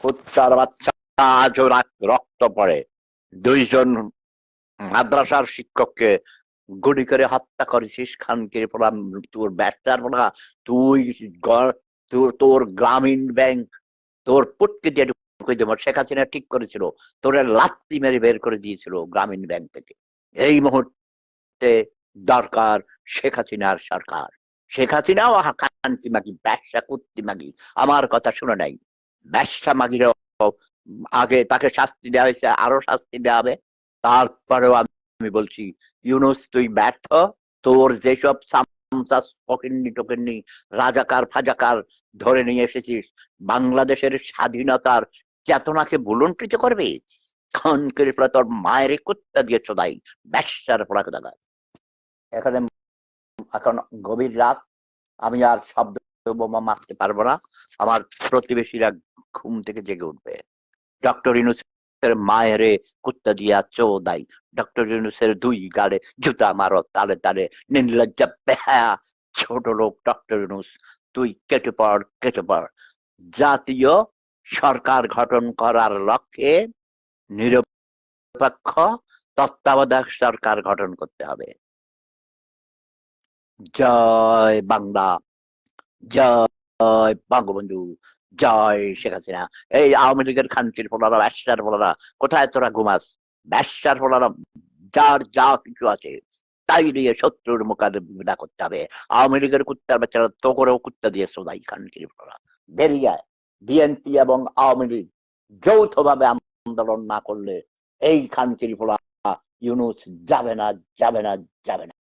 কুত্তার বাচ্চা রক্ত পড়ে। দুইজন মাদ্রাসার শিক্ষককে গুলি করে হত্যা করেছিস, খানকে পড়া তোর ব্যাটার পড়া তুই তোর তোর গ্রামীণ ব্যাংক, তোর পুটকে দিয়ে শেখ হাসিনা ঠিক করেছিল, তোর লাত্তি মেরে বের করে দিয়েছিল গ্রামীণ ব্যাংক থেকে। এই মুহূর্তে দরকার শেখ হাসিনার সরকার। শেখ হাসিনাও কান্তি মাগি, ব্যবসা করতে মাগি, আমার কথা শুনে নাই। ব্যবসা মাগিরও আগে তাকে শাস্তি দেওয়া হয়েছে, আরও শাস্তি দেওয়া হবে। তারপরেও আমি বলছি, ইউনুস, তুই ব্যর্থ। তোর যেসব রাজাকার ফাজাকার ধরে নিয়ে এসেছিস, বাংলাদেশের স্বাধীনতার চেতনাকে বুলন্টিত করবে? খন করে ফেলে তোর মায়ের কুত্তা দিয়ে চোদাই ব্যবসার পড়া দেখা এখানে এখন গভীর রাত, আমি আর শব্দ বোমা মারতে পারব না। আমার প্রতিবেশীরা ঘুম থেকে জেগে উঠবে। ডক্টর ইউনুসের মায়েরে কুত্তা দিয়া চোদাই ডক্টর ইউনুসের দুই গালে জুতা মারো, তালে তালে নির্লজ্জা বেহা ছোট লোক ডক্টর ইউনুস। তুই কেটে পড় কেটে পড়। জাতীয় সরকার গঠন করার লক্ষ্যে নিরপেক্ষ তত্ত্বাবধায়ক সরকার গঠন করতে হবে। জয় বাংলা, জয় বঙ্গবন্ধু। জয় শেখ হাসিনা। এই আওয়ামী লীগের খানচির ফোলারা, ব্যবসার ফোলারা, কোথায় তোরা ঘুমাস? ব্যবসার যার যা কিছু আছে, তাই দিয়ে শত্রুর মোকাবিলা করতে হবে। আওয়ামী লীগের কুত্তার করেও কুত্তা দিয়ে সোদাই খানচির ফোলারা। বেরিয়ে বিএনপি এবং আওয়ামী লীগ যৌথভাবে আন্দোলন না করলে এই খানচির ফোলা ইউনুস যাবে না যাবে না যাবে না।